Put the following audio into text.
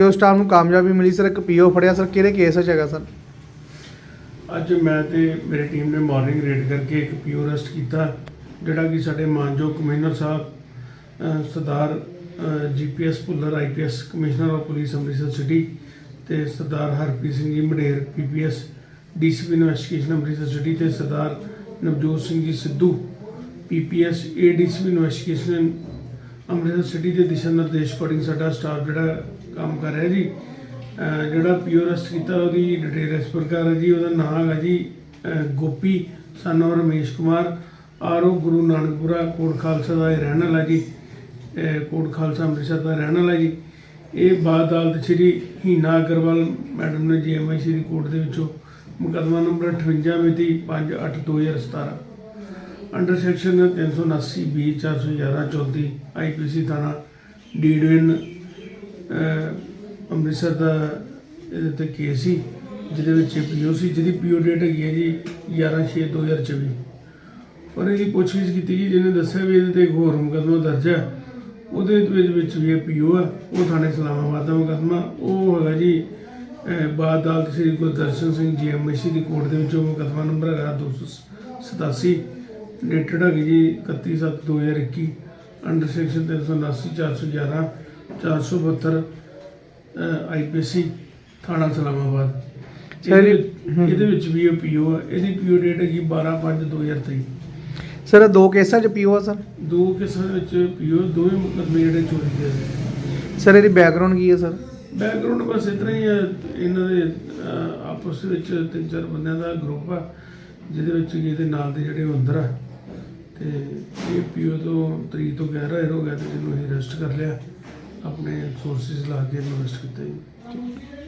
ਉਸ ਸਟਾਫ ਨੂੰ ਕਾਮਯਾਬੀ ਮਿਲੀ ਸਰ ਇੱਕ ਪੀਓ ਫੜਿਆ ਸਰ ਕਿਹੜੇ ਕੇਸ ਵਿੱਚ ਹੈਗਾ ਸਰ ਅੱਜ ਮੈਂ ਤੇ ਮੇਰੀ ਟੀਮ ਨੇ ਮਾਰਨਿੰਗ ਰੇਡ ਕਰਕੇ ਇੱਕ ਪੀਓ ਅਰੈਸਟ ਕੀਤਾ, ਜਿਹੜਾ ਕਿ ਸਾਡੇ ਮਾਨਯੋਗ commissioner Sahib, uh, Sardar GPS Bhullar IPS commissioner of police Amritsar city ਤੇ Sardar Harpreet Singh ji Mader PPS DCP investigation Amritsar city ਤੇ Sardar Navjot Singh ji Sidhu PPS ADCP investigation Amritsar city ਦੇ ਦਿਸ਼ਾ ਨਿਰਦੇਸ਼ according ਸਾਡਾ staff ਜਿਹੜਾ ਕੰਮ ਕਰ ਰਿਹਾ ਜੀ, ਅਹ ਜਿਹੜਾ ਪੀਓ ਅਰੈਸਟ ਕੀਤਾ ਉਹਦੀ ਡਿਟੇਲ ਇਸ ਪ੍ਰਕਾਰ ਹੈ ਜੀ, ਉਹਦਾ ਨਾਮ ਹੈਗਾ ਜੀ Gopi son of Ramesh Kumar RO Guru Nanakpura, Kot Khalsa ਦਾ ਇਹ ਰਹਿਣ ਵਾਲਾ ਜੀ ਕੋਟ ਖਾਲਸਾ ਅੰਮ੍ਰਿਤਸਰ ਦਾ ਰਹਿਣ ਵਾਲਾ ਜੀ। ਇਹ ਬਾਦ ਅਦਾਲਤ ਸ਼੍ਰੀ ਹੀਨਾ ਅਗਰਵਾਲ ਮੈਡਮ ਨੇ ਜੀਐਮਆਈਸੀ ਦੀ ਕੋਰਟ ਦੇ ਵਿੱਚੋਂ ਮੁਕੱਦਮਾ ਨੰਬਰ 58 ਮਿਤੀ 5/8/2017 ਅੰਡਰ ਸੈਕਸ਼ਨ 379 ਬੀ 411 34 ਆਈਪੀਸੀ ਥਾਣਾ ਡੀਡਵਿਨ ਅੰਮ੍ਰਿਤਸਰ ਦਾ ਇਹਦੇ ਤੇ ਕੇਸ ਸੀ ਜਿਹਦੇ ਵਿੱਚ ਪੀਓ ਸੀ ਜਿਹਦੀ ਪੀਓ ਡੇਟ ਹੈਗੀ ਹੈ ਜੀ 11/6/2024 ਔਰ ਇਹਦੀ ਪੁੱਛਗਿੱਛ ਕੀਤੀ ਗਈ ਜਿਹਨੇ ਦੱਸਿਆ ਵੀ ਇਹਦੇ ਤੇ ਇੱਕ ਹੋਰ ਮੁਕੱਦਮਾ ਦਰਜ ਹੈ ਉਹਦੇ ਵਿੱਚ ਵਿੱਚ ਵੀ ਇਹ ਪੀਓ ਆ ਉਹ ਥਾਣੇ ਇਸਲਾਮਾਬਾਦ ਦਾ ਮੁਕੱਦਮਾ ਉਹ ਹੈਗਾ ਜੀ ਅਹ, ਬਾਦ ਅਦਾਲਤ ਸ੍ਰੀ ਗੁਰਦਰਸ਼ਨ ਸਿੰਘ ਜੀ ਐਮਐਸਸੀ ਦੀ ਕੋਰਟ ਦੇ ਵਿੱਚ ਉਹ ਮੁਕੱਦਮਾ ਨੰਬਰ ਹੈਗਾ 287 ਡੇਟਡ ਹੈਗੀ ਜੀ 31/7/2021 ਅੰਡਰ ਸੈਕਸ਼ਨ 379 411 472 ਆਈਪੀਸੀ ਥਾਣਾ ਇਸਲਾਮਾਬਾਦ ਸਰ, ਇਹਦੇ ਵਿੱਚ ਵੀ ਇਹ ਪੀਓ ਹੈ ਇਹਦੀ ਪੀਓ ਡੇਟ ਹੈਗੀ 12/5/2023 ਸਰ ਇਹ ਦੋ ਕੇਸਾਂ 'ਚ ਪੀਓ ਆ ਸਰ? ਦੋ ਕਿਸਾਂ ਵਿੱਚ ਪੀਓ ਦੋਵੇਂ ਮੁਕੱਦਮੇ ਜਿਹੜੇ ਚੋਰੀ ਦੇ ਨੇ ਸਰ ਇਹਦੀ ਬੈਕਗ੍ਰਾਉਂਡ ਕੀ ਹੈ ਸਰ? ਬੈਕਗ੍ਰਾਉਂਡ ਬਸ ਇਤਨਾ ਹੀ ਹੈ ਇਹਨਾਂ ਦੇ ਅਹ, ਆਪਸ ਵਿੱਚ ਤਿੰਨ ਚਾਰ ਬੰਦਿਆਂ ਦਾ ਗਰੁੱਪ ਆ ਜਿਹਦੇ ਵਿੱਚ ਇਹਦੇ ਨਾਲ ਦੇ ਜਿਹੜੇ ਉਹ ਅੰਦਰ ਆ। ਤੇ ਇਹ ਪੀਓ ਤੋਂ ਤਰੀ ਤੋਂ ਗੈਰ ਹਾਜ਼ਰ ਹੋ ਗਿਆ ਤੇ ਜਿਹਨੂੰ ਅਸੀਂ ਰੈਸਟ ਕਰ ਲਿਆ, ਆਪਣੇ ਸੋਰਸਿਸ ਲਾ ਕੇ ਇਹਨੂੰ ਰੈਸਟ ਕੀਤਾ ਜੀ।